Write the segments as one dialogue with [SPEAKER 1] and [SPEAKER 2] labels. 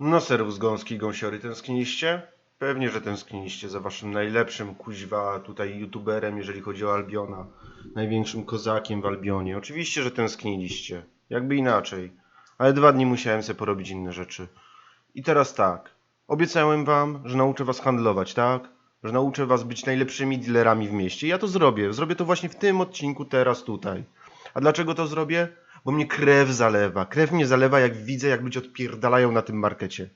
[SPEAKER 1] No serwus gąski gąsiory, tęskniliście? Pewnie, że tęskniliście za waszym najlepszym kuźwa tutaj youtuberem, jeżeli chodzi o Albiona. Największym kozakiem w Albionie. Oczywiście, że tęskniliście. Jakby inaczej. Ale dwa dni musiałem sobie porobić inne rzeczy. I teraz tak. Obiecałem wam, że nauczę was handlować, tak? Że nauczę was być najlepszymi dealerami w mieście. I ja to zrobię. Zrobię to właśnie w tym odcinku, teraz, tutaj. A dlaczego to zrobię? Bo mnie krew zalewa. Krew mnie zalewa, jak widzę, jak ludzie odpierdalają na tym markecie.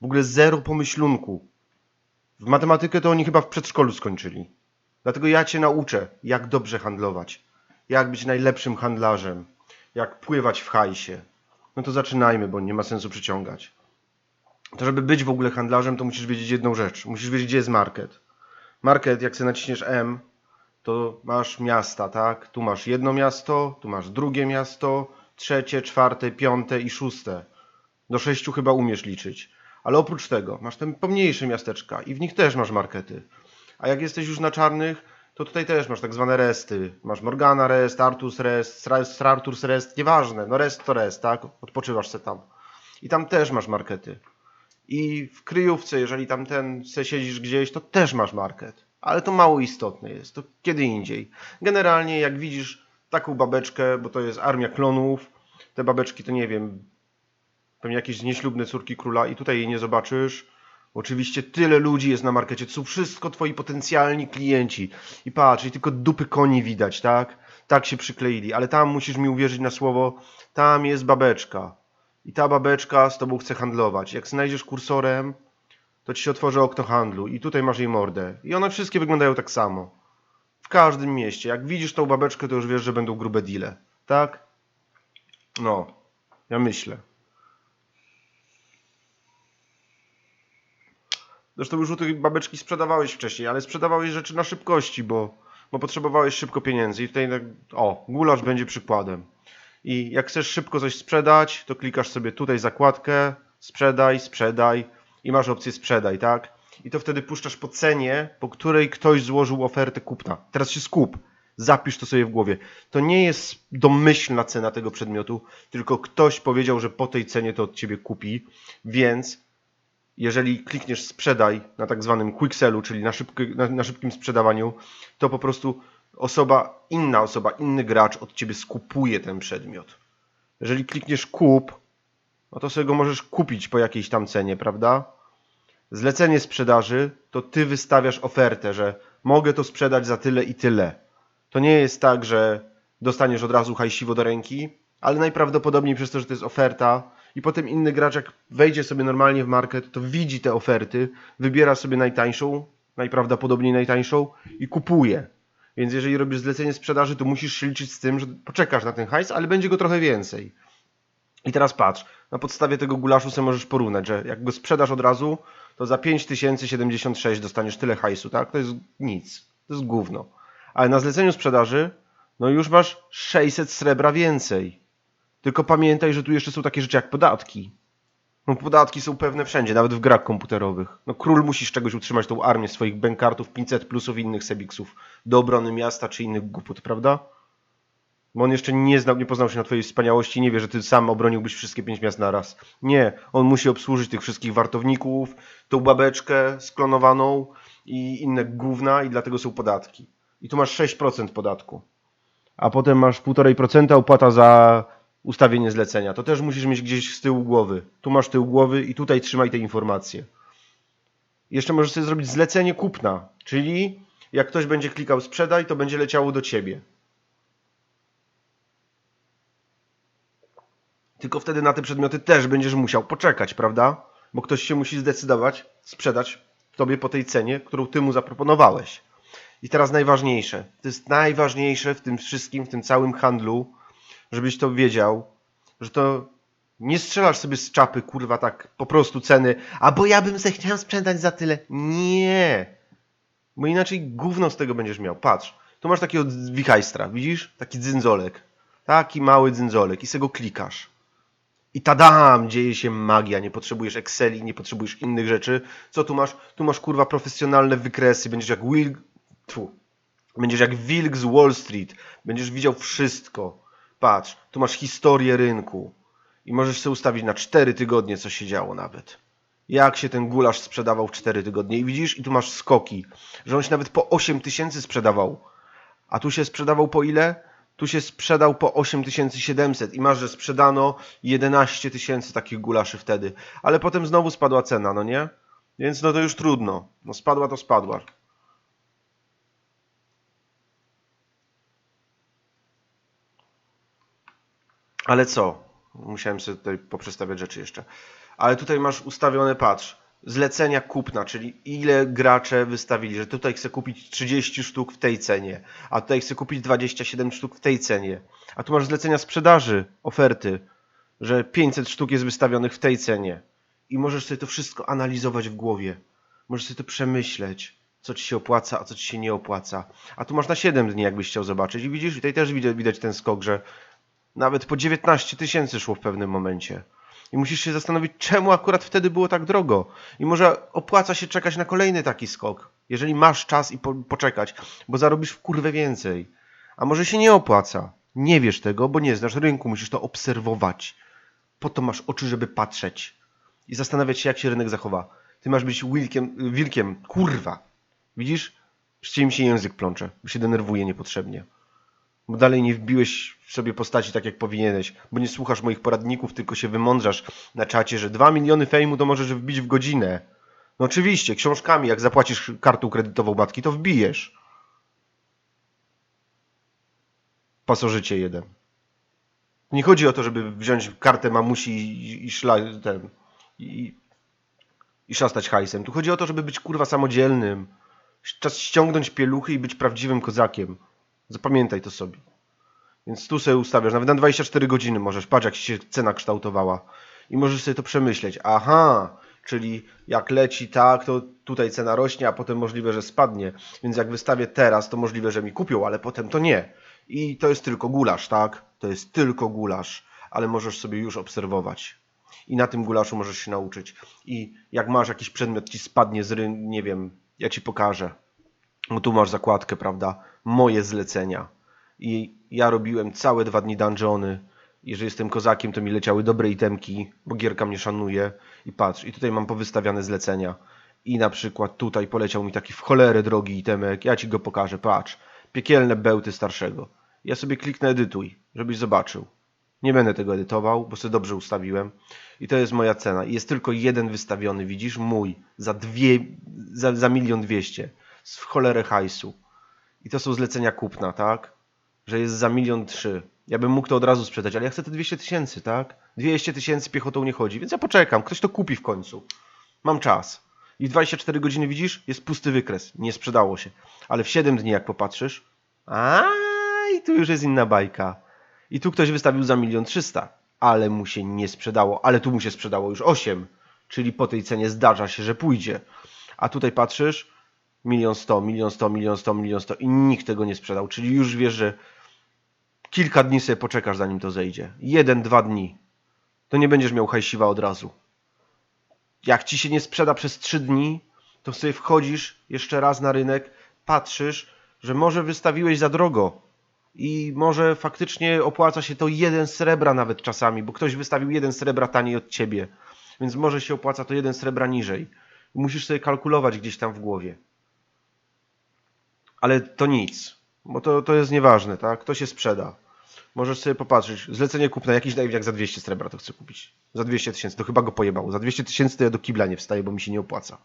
[SPEAKER 1] W ogóle zero pomyślunku. W matematykę to oni chyba w przedszkolu skończyli. Dlatego ja cię nauczę, jak dobrze handlować. Jak być najlepszym handlarzem. Jak pływać w hajsie. No to zaczynajmy, bo nie ma sensu przyciągać. To żeby być w ogóle handlarzem, to musisz wiedzieć jedną rzecz. Musisz wiedzieć, gdzie jest market. Market, jak sobie naciśniesz M, to masz miasta, tak? Tu masz jedno miasto, tu masz drugie miasto, trzecie, czwarte, piąte i szóste. Do sześciu chyba umiesz liczyć. Ale oprócz tego masz te pomniejsze miasteczka i w nich też masz markety. A jak jesteś już na czarnych, to tutaj też masz tak zwane resty. Masz Morgana Rest, Artus Rest, Strarturs Rest, nieważne. No rest to rest, tak? Odpoczywasz se tam. I tam też masz markety. I w kryjówce, jeżeli tam ten se siedzisz gdzieś, to też masz market. Ale to mało istotne jest, to kiedy indziej. Generalnie jak widzisz taką babeczkę, bo to jest armia klonów, te babeczki to nie wiem, pewnie jakieś nieślubne córki króla i tutaj jej nie zobaczysz. Oczywiście tyle ludzi jest na markecie, to są wszystko twoi potencjalni klienci. I patrz, i tylko dupy koni widać, tak? Tak się przykleili, ale tam musisz mi uwierzyć na słowo, tam jest babeczka. I ta babeczka z tobą chce handlować. Jak znajdziesz kursorem, to ci się otworzy okno handlu i tutaj masz jej mordę. I one wszystkie wyglądają tak samo. W każdym mieście. Jak widzisz tą babeczkę, to już wiesz, że będą grube deale. Tak? No, ja myślę. Zresztą już u tej babeczki sprzedawałeś wcześniej, ale sprzedawałeś rzeczy na szybkości, bo, bo potrzebowałeś szybko pieniędzy. I tutaj, tak- o, gulasz będzie przykładem. I jak chcesz szybko coś sprzedać, to klikasz sobie tutaj zakładkę, sprzedaj, sprzedaj i masz opcję sprzedaj, tak? I to wtedy puszczasz po cenie, po której ktoś złożył ofertę kupna. Teraz się skup, zapisz to sobie w głowie. To nie jest domyślna cena tego przedmiotu, tylko ktoś powiedział, że po tej cenie to od ciebie kupi, więc jeżeli klikniesz sprzedaj na tak zwanym quick sellu, czyli na, szybky, na, na szybkim sprzedawaniu, to po prostu osoba, inna osoba, inny gracz od ciebie skupuje ten przedmiot. Jeżeli klikniesz kup, no to sobie go możesz kupić po jakiejś tam cenie, prawda? Zlecenie sprzedaży to ty wystawiasz ofertę, że mogę to sprzedać za tyle i tyle. To nie jest tak, że dostaniesz od razu hajsiwo do ręki, ale najprawdopodobniej przez to, że to jest oferta i potem inny gracz jak wejdzie sobie normalnie w market, to widzi te oferty, wybiera sobie najtańszą, najprawdopodobniej najtańszą i kupuje. Więc jeżeli robisz zlecenie sprzedaży, to musisz się liczyć z tym, że poczekasz na ten hajs, ale będzie go trochę więcej. I teraz patrz, na podstawie tego gulaszu sobie możesz porównać, że jak go sprzedasz od razu, to za 5076 dostaniesz tyle hajsu, tak? To jest nic, to jest gówno. Ale na zleceniu sprzedaży, no już masz 600 srebra więcej. Tylko pamiętaj, że tu jeszcze są takie rzeczy jak podatki. No podatki są pewne wszędzie, nawet w grach komputerowych. No król musi z czegoś utrzymać tą armię swoich bękartów, 500 plusów innych sebiksów do obrony miasta czy innych głupot, prawda? Bo on jeszcze nie znał, nie poznał się na twojej wspaniałości, nie wie, że ty sam obroniłbyś wszystkie pięć miast naraz. Nie, on musi obsłużyć tych wszystkich wartowników, tą babeczkę sklonowaną i inne gówna i dlatego są podatki. I tu masz 6% podatku. A potem masz 1,5% opłata za ustawienie zlecenia. To też musisz mieć gdzieś z tyłu głowy. Tu masz tył głowy i tutaj trzymaj te informacje. Jeszcze możesz sobie zrobić zlecenie kupna, czyli jak ktoś będzie klikał sprzedaj, to będzie leciało do ciebie. Tylko wtedy na te przedmioty też będziesz musiał poczekać, prawda? Bo ktoś się musi zdecydować sprzedać tobie po tej cenie, którą ty mu zaproponowałeś. I teraz najważniejsze. To jest najważniejsze w tym wszystkim, w tym całym handlu, żebyś to wiedział, że to nie strzelasz sobie z czapy, kurwa, tak po prostu ceny, a bo ja bym se chciał sprzedać za tyle. Nie. Bo inaczej gówno z tego będziesz miał. Patrz, tu masz takiego wichajstra, widzisz? Taki dzyndzolek. Taki mały dzyndzolek i se go klikasz. I tadam, dzieje się magia, nie potrzebujesz Exceli, nie potrzebujesz innych rzeczy. Co tu masz? Tu masz kurwa profesjonalne wykresy, będziesz jak Will... Tfu. Będziesz jak wilk z Wall Street. Będziesz widział wszystko. Patrz, tu masz historię rynku. I możesz sobie ustawić na 4 tygodnie, co się działo nawet. Jak się ten gulasz sprzedawał w 4 tygodnie. I widzisz, i tu masz skoki, że on się nawet po 8 tysięcy sprzedawał. A tu się sprzedawał po ile? Tu się sprzedał po 8700 i masz, że sprzedano 11 tysięcy takich gulaszy wtedy. Ale potem znowu spadła cena, no nie? Więc no to już trudno. No spadła to spadła. Ale co? Musiałem sobie tutaj poprzestawiać rzeczy jeszcze. Ale tutaj masz ustawione, patrz, zlecenia kupna, czyli ile gracze wystawili, że tutaj chcę kupić 30 sztuk w tej cenie, a tutaj chcę kupić 27 sztuk w tej cenie. A tu masz zlecenia sprzedaży, oferty, że 500 sztuk jest wystawionych w tej cenie. I możesz sobie to wszystko analizować w głowie. Możesz sobie to przemyśleć, co ci się opłaca, a co ci się nie opłaca. A tu masz na 7 dni, jakbyś chciał zobaczyć. I widzisz, tutaj też widać, ten skok, że nawet po 19 tysięcy szło w pewnym momencie. I musisz się zastanowić, czemu akurat wtedy było tak drogo. I może opłaca się czekać na kolejny taki skok, jeżeli masz czas i po, poczekać, bo zarobisz w kurwę więcej. A może się nie opłaca. Nie wiesz tego, bo nie znasz rynku, musisz to obserwować. Po to masz oczy, żeby patrzeć i zastanawiać się, jak się rynek zachowa. Ty masz być wilkiem, wilkiem, kurwa. Widzisz? Przecież mi się język plącze, bo się denerwuje niepotrzebnie bo dalej nie wbiłeś sobie postaci tak jak powinieneś, bo nie słuchasz moich poradników, tylko się wymądrzasz na czacie, że 2 miliony fejmu to możesz wbić w godzinę. No oczywiście, książkami, jak zapłacisz kartą kredytową matki, to wbijesz. Pasożycie jeden. Nie chodzi o to, żeby wziąć kartę mamusi i, i szla, ten, i, i szastać hajsem. Tu chodzi o to, żeby być kurwa samodzielnym. Czas ściągnąć pieluchy i być prawdziwym kozakiem. Zapamiętaj to sobie. Więc tu sobie ustawiasz, nawet na 24 godziny możesz, patrz jak się cena kształtowała. I możesz sobie to przemyśleć. Aha, czyli jak leci tak, to tutaj cena rośnie, a potem możliwe, że spadnie. Więc jak wystawię teraz, to możliwe, że mi kupią, ale potem to nie. I to jest tylko gulasz, tak? To jest tylko gulasz, ale możesz sobie już obserwować. I na tym gulaszu możesz się nauczyć. I jak masz jakiś przedmiot, ci spadnie z rynku, nie wiem, ja ci pokażę. Bo tu masz zakładkę, prawda? Moje zlecenia. I ja robiłem całe dwa dni dungeony. I że jestem kozakiem, to mi leciały dobre itemki, bo gierka mnie szanuje. I patrz, i tutaj mam powystawiane zlecenia. I na przykład tutaj poleciał mi taki w cholerę drogi itemek. Ja ci go pokażę, patrz. Piekielne bełty starszego. Ja sobie kliknę edytuj, żebyś zobaczył. Nie będę tego edytował, bo sobie dobrze ustawiłem. I to jest moja cena. I jest tylko jeden wystawiony, widzisz? Mój. Za dwie, za milion dwieście w cholerę hajsu. I to są zlecenia kupna, tak? Że jest za milion trzy. Ja bym mógł to od razu sprzedać, ale ja chcę te 200 tysięcy, tak? 200 tysięcy piechotą nie chodzi, więc ja poczekam. Ktoś to kupi w końcu. Mam czas. I w 24 godziny widzisz, jest pusty wykres. Nie sprzedało się. Ale w 7 dni, jak popatrzysz, a i tu już jest inna bajka. I tu ktoś wystawił za milion trzysta, ale mu się nie sprzedało. Ale tu mu się sprzedało już 8. Czyli po tej cenie zdarza się, że pójdzie. A tutaj patrzysz, milion sto, milion sto, milion sto, milion sto i nikt tego nie sprzedał. Czyli już wiesz, że kilka dni sobie poczekasz, zanim to zejdzie. Jeden, dwa dni. To nie będziesz miał hajsiwa od razu. Jak ci się nie sprzeda przez trzy dni, to sobie wchodzisz jeszcze raz na rynek, patrzysz, że może wystawiłeś za drogo i może faktycznie opłaca się to jeden srebra nawet czasami, bo ktoś wystawił jeden srebra taniej od ciebie. Więc może się opłaca to jeden srebra niżej. Musisz sobie kalkulować gdzieś tam w głowie ale to nic, bo to, to jest nieważne, tak? To się sprzeda. Możesz sobie popatrzeć, zlecenie kupne, jakiś jak za 200 srebra to chcę kupić. Za 200 tysięcy, to chyba go pojebało. Za 200 tysięcy to ja do kibla nie wstaję, bo mi się nie opłaca.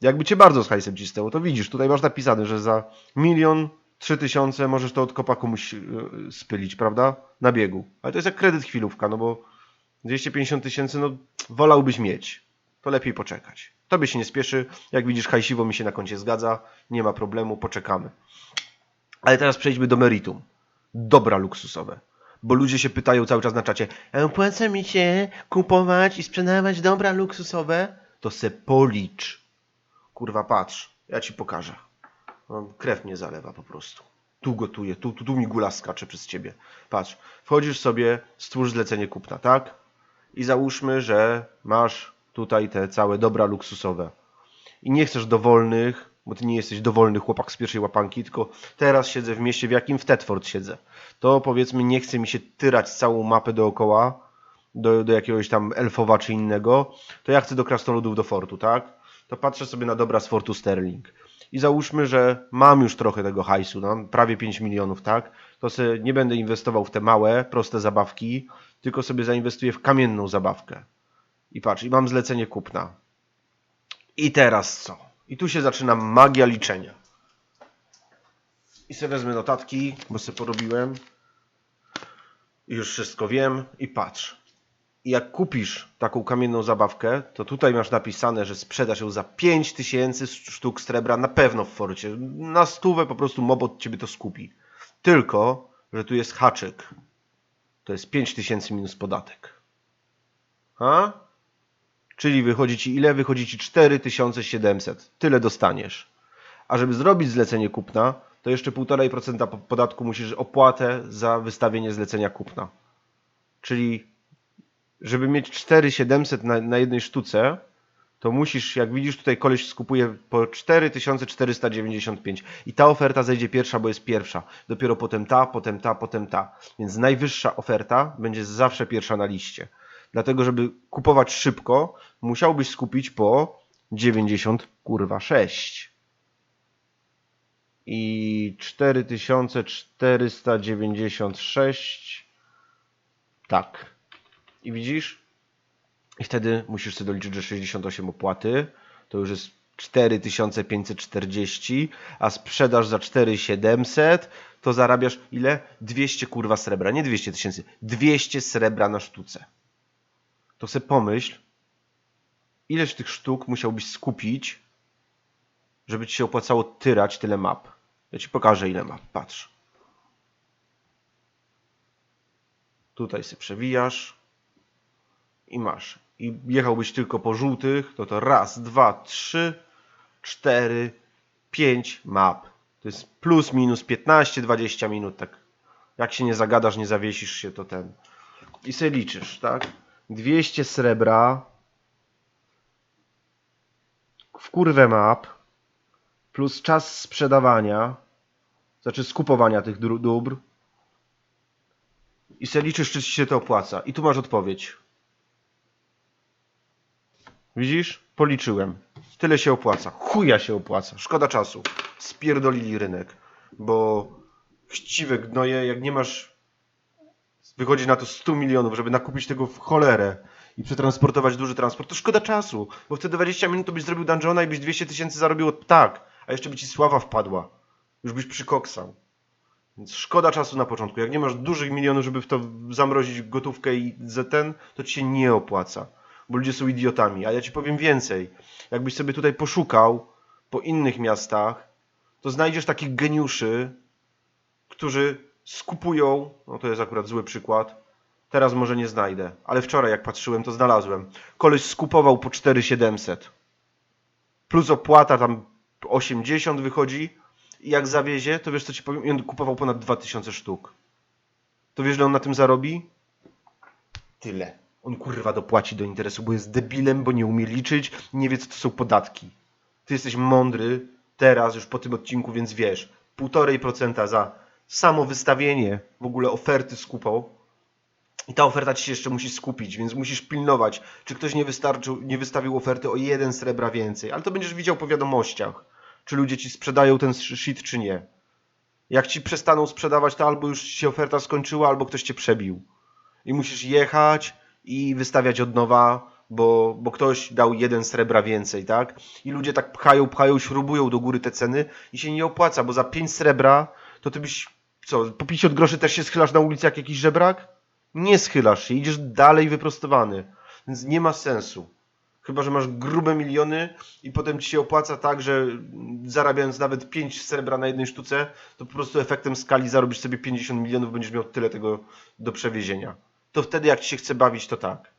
[SPEAKER 1] Jakby cię bardzo z hajsem cisnęło, to widzisz, tutaj masz napisane, że za milion, trzy tysiące możesz to od kopa komuś yy, spylić, prawda? Na biegu. Ale to jest jak kredyt chwilówka, no bo 250 tysięcy, no wolałbyś mieć. To lepiej poczekać. Tobie się nie spieszy. Jak widzisz, hajsiwo mi się na koncie zgadza. Nie ma problemu, poczekamy. Ale teraz przejdźmy do meritum. Dobra luksusowe. Bo ludzie się pytają cały czas na czacie, "A opłaca mi się kupować i sprzedawać dobra luksusowe? To se policz. Kurwa, patrz. Ja ci pokażę. Krew mnie zalewa po prostu. Tu gotuję, tu, tu, tu mi gula skacze przez ciebie. Patrz, wchodzisz sobie, stwórz zlecenie kupna, tak? I załóżmy, że masz tutaj te całe dobra luksusowe i nie chcesz dowolnych, bo ty nie jesteś dowolny chłopak z pierwszej łapanki, tylko teraz siedzę w mieście, w jakim w Tetford siedzę. To powiedzmy nie chce mi się tyrać całą mapę dookoła, do, do jakiegoś tam elfowa czy innego, to ja chcę do krasnoludów do fortu, tak? To patrzę sobie na dobra z fortu Sterling. I załóżmy, że mam już trochę tego hajsu, no, prawie 5 milionów, tak? To sobie nie będę inwestował w te małe, proste zabawki, tylko sobie zainwestuję w kamienną zabawkę. I patrz, i mam zlecenie kupna. I teraz co? I tu się zaczyna magia liczenia. I sobie wezmę notatki, bo sobie porobiłem. I już wszystko wiem. I patrz. I jak kupisz taką kamienną zabawkę, to tutaj masz napisane, że sprzedasz ją za 5000 sztuk srebra na pewno w forcie. Na stówę po prostu mob od ciebie to skupi. Tylko, że tu jest haczyk. To jest 5000 minus podatek. Ha? Czyli wychodzi ci ile? Wychodzi ci 4700. Tyle dostaniesz. A żeby zrobić zlecenie kupna, to jeszcze 1,5% po- podatku musisz opłatę za wystawienie zlecenia kupna. Czyli żeby mieć 4700 na, na jednej sztuce, to musisz, jak widzisz, tutaj koleś skupuje po 4495 i ta oferta zejdzie pierwsza, bo jest pierwsza. Dopiero potem ta, potem ta, potem ta. Więc najwyższa oferta będzie zawsze pierwsza na liście. Dlatego, żeby kupować szybko, musiałbyś skupić po 90 kurwa 6. I 4496 tak. I widzisz? I wtedy musisz sobie doliczyć, że 68 opłaty to już jest 4540, a sprzedaż za 4700 to zarabiasz ile? 200 kurwa srebra, nie 200 tysięcy, 200 srebra na sztuce. To sobie pomyśl, ileż tych sztuk musiałbyś skupić, żeby ci się opłacało tyrać tyle map. Ja ci pokażę ile map, patrz. Tutaj sobie przewijasz i masz. I jechałbyś tylko po żółtych, to to raz, dwa, trzy, cztery, pięć map. To jest plus minus 15-20 minut, tak. Jak się nie zagadasz, nie zawiesisz się, to ten. I sobie liczysz, tak? 200 srebra w kurwę map plus czas sprzedawania, znaczy skupowania tych dóbr i sobie liczysz, czy ci się to opłaca. I tu masz odpowiedź. Widzisz? Policzyłem. Tyle się opłaca. Chuja się opłaca. Szkoda czasu. Spierdolili rynek. Bo chciwe gnoje, jak nie masz... Wychodzi na to 100 milionów, żeby nakupić tego w cholerę i przetransportować duży transport, to szkoda czasu. Bo wtedy 20 minut to byś zrobił dungeona i byś 200 tysięcy zarobił tak. A jeszcze by ci sława wpadła. Już byś przykoksał. Więc szkoda czasu na początku. Jak nie masz dużych milionów, żeby w to zamrozić gotówkę i za ten, to ci się nie opłaca. Bo ludzie są idiotami. A ja ci powiem więcej. Jakbyś sobie tutaj poszukał po innych miastach, to znajdziesz takich geniuszy, którzy skupują, no to jest akurat zły przykład, teraz może nie znajdę, ale wczoraj jak patrzyłem, to znalazłem. Koleś skupował po 4700. Plus opłata tam 80 wychodzi i jak zawiezie, to wiesz co ci powiem, i on kupował ponad 2000 sztuk. To wiesz, że on na tym zarobi? Tyle. On kurwa dopłaci do interesu, bo jest debilem, bo nie umie liczyć, nie wie co to są podatki. Ty jesteś mądry teraz, już po tym odcinku, więc wiesz. 1,5% za samo wystawienie w ogóle oferty z kupą. I ta oferta ci się jeszcze musi skupić, więc musisz pilnować, czy ktoś nie, wystarczył, nie wystawił oferty o jeden srebra więcej. Ale to będziesz widział po wiadomościach, czy ludzie ci sprzedają ten shit, czy nie. Jak ci przestaną sprzedawać, to albo już się oferta skończyła, albo ktoś cię przebił. I musisz jechać i wystawiać od nowa, bo, bo ktoś dał jeden srebra więcej, tak? I ludzie tak pchają, pchają, śrubują do góry te ceny i się nie opłaca, bo za 5 srebra to ty byś, co, po 50 groszy też się schylasz na ulicy jak jakiś żebrak? Nie schylasz się, idziesz dalej wyprostowany. Więc nie ma sensu. Chyba, że masz grube miliony i potem ci się opłaca tak, że zarabiając nawet 5 srebra na jednej sztuce, to po prostu efektem skali zarobisz sobie 50 milionów, będziesz miał tyle tego do przewiezienia. To wtedy jak ci się chce bawić, to tak.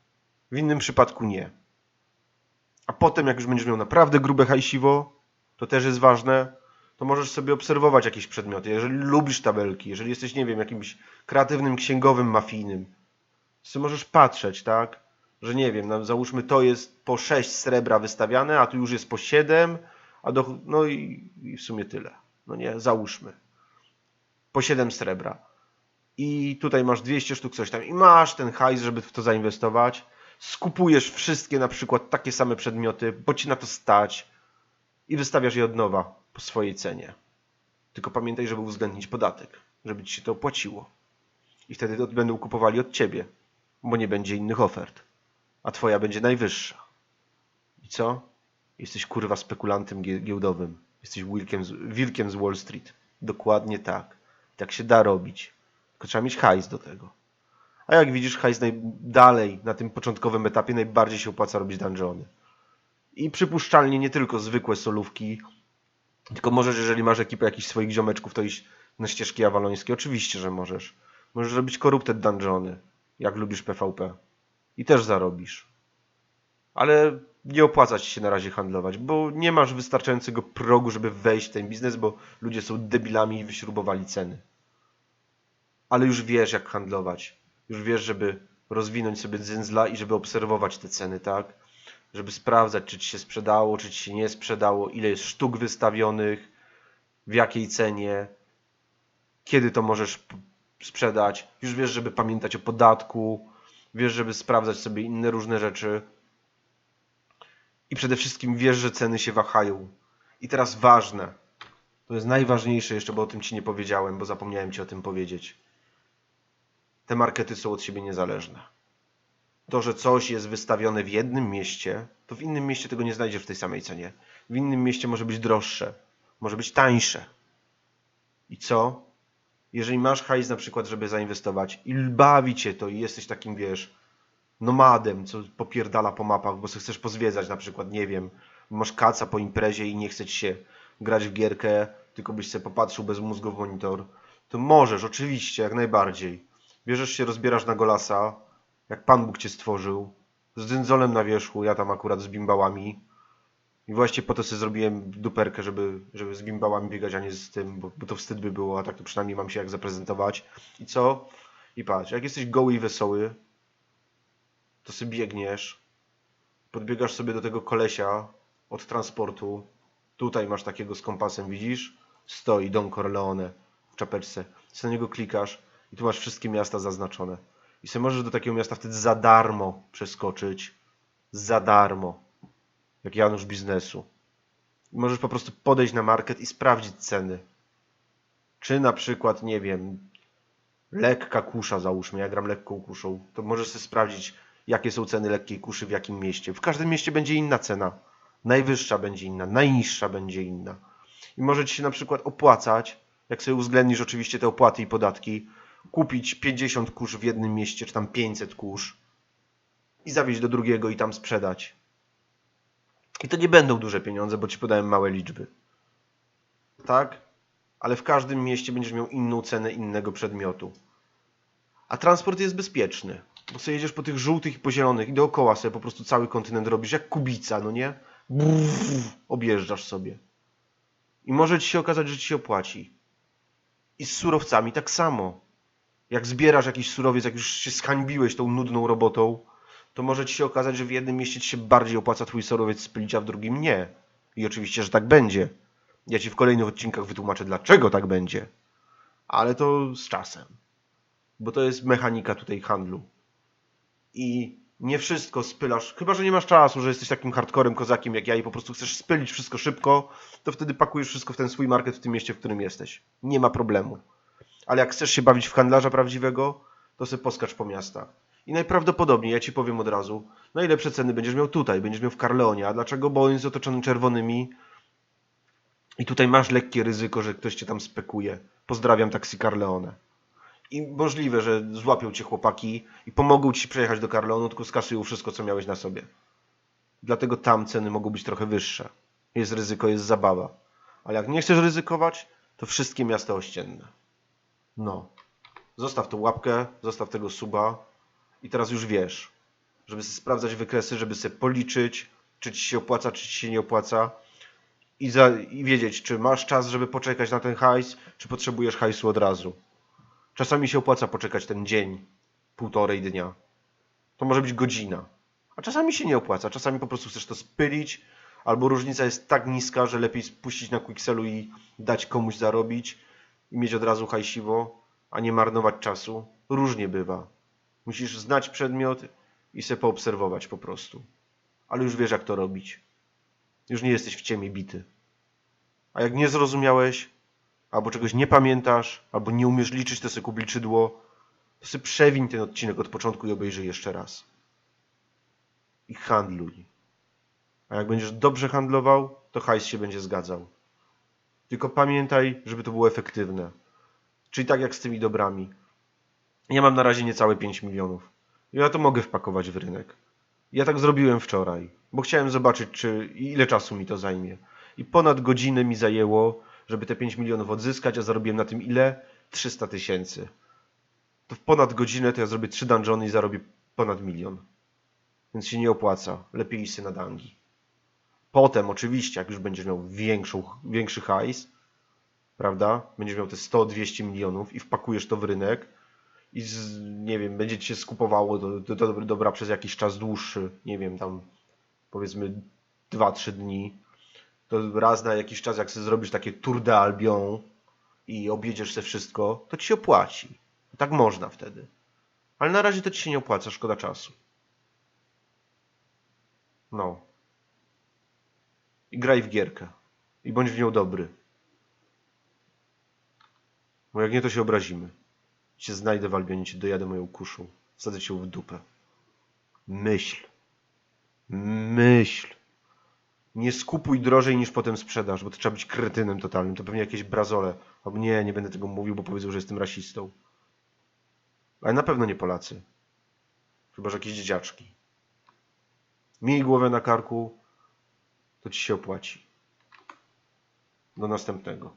[SPEAKER 1] W innym przypadku nie. A potem jak już będziesz miał naprawdę grube hajsiwo, to też jest ważne, to możesz sobie obserwować jakieś przedmioty. Jeżeli lubisz tabelki, jeżeli jesteś, nie wiem, jakimś kreatywnym księgowym mafijnym, to możesz patrzeć, tak? Że nie wiem, no, załóżmy to jest po 6 srebra wystawiane, a tu już jest po 7, A do, no i, i w sumie tyle. No nie, załóżmy. Po 7 srebra. I tutaj masz 200 sztuk coś tam. I masz ten hajs, żeby w to zainwestować. Skupujesz wszystkie na przykład takie same przedmioty, bo ci na to stać. I wystawiasz je od nowa po swojej cenie. Tylko pamiętaj, żeby uwzględnić podatek, żeby ci się to opłaciło. I wtedy będą kupowali od ciebie, bo nie będzie innych ofert. A twoja będzie najwyższa. I co? Jesteś kurwa spekulantem gie- giełdowym. Jesteś wilkiem z, wilkiem z Wall Street. Dokładnie tak. Tak się da robić. Tylko trzeba mieć hajs do tego. A jak widzisz, hajs naj... dalej, na tym początkowym etapie, najbardziej się opłaca robić dungeony. I przypuszczalnie nie tylko zwykłe solówki, tylko możesz, jeżeli masz ekipę jakichś swoich ziomeczków, to iść na ścieżki awalońskie. Oczywiście, że możesz. Możesz robić corrupted dungeony, jak lubisz PvP. I też zarobisz. Ale nie opłaca ci się na razie handlować, bo nie masz wystarczającego progu, żeby wejść w ten biznes, bo ludzie są debilami i wyśrubowali ceny. Ale już wiesz, jak handlować. Już wiesz, żeby rozwinąć sobie dzyndzla i żeby obserwować te ceny, tak? Żeby sprawdzać, czy ci się sprzedało, czy ci się nie sprzedało, ile jest sztuk wystawionych, w jakiej cenie, kiedy to możesz sprzedać. Już wiesz, żeby pamiętać o podatku, wiesz, żeby sprawdzać sobie inne różne rzeczy. I przede wszystkim wiesz, że ceny się wahają. I teraz ważne. To jest najważniejsze jeszcze, bo o tym ci nie powiedziałem, bo zapomniałem ci o tym powiedzieć. Te markety są od siebie niezależne. To, że coś jest wystawione w jednym mieście, to w innym mieście tego nie znajdziesz w tej samej cenie. W innym mieście może być droższe, może być tańsze. I co? Jeżeli masz hajs na przykład, żeby zainwestować i bawi cię to i jesteś takim, wiesz, nomadem, co popierdala po mapach, bo chcesz pozwiedzać na przykład, nie wiem, masz kaca po imprezie i nie chce ci się grać w gierkę, tylko byś sobie popatrzył bez mózgu w monitor, to możesz, oczywiście, jak najbardziej. Bierzesz się, rozbierasz na golasa, jak Pan Bóg cię stworzył, z dyndzolem na wierzchu, ja tam akurat z bimbałami. I właśnie po to sobie zrobiłem duperkę, żeby, żeby z bimbałami biegać, a nie z tym, bo, bo to wstyd by było, a tak to przynajmniej mam się jak zaprezentować. I co? I patrz, jak jesteś goły i wesoły, to sobie biegniesz, podbiegasz sobie do tego kolesia od transportu. Tutaj masz takiego z kompasem, widzisz? Stoi Don Corleone w czapeczce. Co na niego klikasz i tu masz wszystkie miasta zaznaczone. I sobie możesz do takiego miasta wtedy za darmo przeskoczyć. Za darmo. Jak Janusz biznesu. I możesz po prostu podejść na market i sprawdzić ceny. Czy na przykład, nie wiem, lekka kusza załóżmy, ja gram lekką kuszą, to możesz sobie sprawdzić, jakie są ceny lekkiej kuszy w jakim mieście. W każdym mieście będzie inna cena. Najwyższa będzie inna, najniższa będzie inna. I może Ci się na przykład opłacać, jak sobie uwzględnisz oczywiście te opłaty i podatki, kupić 50 kusz w jednym mieście, czy tam 500 kusz i zawieźć do drugiego i tam sprzedać. I to nie będą duże pieniądze, bo Ci podałem małe liczby. Tak? Ale w każdym mieście będziesz miał inną cenę innego przedmiotu. A transport jest bezpieczny, bo sobie jedziesz po tych żółtych i po zielonych i dookoła sobie po prostu cały kontynent robisz jak kubica, no nie? Brrr, objeżdżasz sobie. I może ci się okazać, że ci się opłaci. I z surowcami tak samo. Jak zbierasz jakiś surowiec, jak już się zhańbiłeś tą nudną robotą, to może ci się okazać, że w jednym mieście ci się bardziej opłaca twój surowiec spylić, a w drugim nie. I oczywiście, że tak będzie. Ja ci w kolejnych odcinkach wytłumaczę, dlaczego tak będzie. Ale to z czasem. Bo to jest mechanika tutaj handlu. I nie wszystko spylasz, chyba że nie masz czasu, że jesteś takim hardcorem kozakiem jak ja i po prostu chcesz spylić wszystko szybko, to wtedy pakujesz wszystko w ten swój market w tym mieście, w którym jesteś. Nie ma problemu. Ale jak chcesz się bawić w handlarza prawdziwego, to sobie poskacz po miastach. I najprawdopodobniej, ja ci powiem od razu, najlepsze ceny będziesz miał tutaj, będziesz miał w Carleonie. A dlaczego? Bo on jest otoczony czerwonymi i tutaj masz lekkie ryzyko, że ktoś cię tam spekuje. Pozdrawiam taksi Carleone. I możliwe, że złapią cię chłopaki i pomogą ci przejechać do Carleonu, tylko skasują wszystko, co miałeś na sobie. Dlatego tam ceny mogą być trochę wyższe. Jest ryzyko, jest zabawa. Ale jak nie chcesz ryzykować, to wszystkie miasta ościenne. No. Zostaw tą łapkę, zostaw tego suba i teraz już wiesz, żeby sprawdzać wykresy, żeby sobie policzyć, czy ci się opłaca, czy ci się nie opłaca i, za, i wiedzieć, czy masz czas, żeby poczekać na ten hajs, czy potrzebujesz hajsu od razu. Czasami się opłaca poczekać ten dzień, półtorej dnia. To może być godzina. A czasami się nie opłaca. Czasami po prostu chcesz to spylić, albo różnica jest tak niska, że lepiej spuścić na Quixelu i dać komuś zarobić i mieć od razu hajsiwo, a nie marnować czasu. Różnie bywa. Musisz znać przedmiot i se poobserwować po prostu. Ale już wiesz jak to robić. Już nie jesteś w ciemie bity. A jak nie zrozumiałeś, albo czegoś nie pamiętasz, albo nie umiesz liczyć, to sobie kup liczydło, to sobie przewiń ten odcinek od początku i obejrzyj jeszcze raz. I handluj. A jak będziesz dobrze handlował, to hajs się będzie zgadzał. Tylko pamiętaj, żeby to było efektywne. Czyli tak jak z tymi dobrami. Ja mam na razie niecałe 5 milionów. Ja to mogę wpakować w rynek. Ja tak zrobiłem wczoraj, bo chciałem zobaczyć, czy ile czasu mi to zajmie. I ponad godzinę mi zajęło, żeby te 5 milionów odzyskać, a zarobiłem na tym ile? 300 tysięcy. To w ponad godzinę to ja zrobię 3 dungeony i zarobię ponad milion. Więc się nie opłaca. Lepiej iść na dangi. Potem oczywiście, jak już będziesz miał większą, większy hajs, prawda? Będziesz miał te 100-200 milionów i wpakujesz to w rynek i z, nie wiem, będzie ci się skupowało to, to, to dobra przez jakiś czas dłuższy, nie wiem, tam powiedzmy 2-3 dni, to raz na jakiś czas jak sobie zrobisz takie tour de Albion i objedziesz se wszystko, to ci się opłaci. Tak można wtedy. Ale na razie to ci się nie opłaca, szkoda czasu. No. I graj w gierkę. I bądź w nią dobry. Bo jak nie, to się obrazimy. Cię znajdę w Albionie, cię dojadę moją kuszą. Wsadzę cię w dupę. Myśl. Myśl. Nie skupuj drożej niż potem sprzedasz, bo to trzeba być kretynem totalnym. To pewnie jakieś brazole. Albo nie, nie będę tego mówił, bo powiedzą, że jestem rasistą. Ale na pewno nie Polacy. Chyba, że jakieś dzieciaczki. Miej głowę na karku, to ci się opłaci. Do następnego.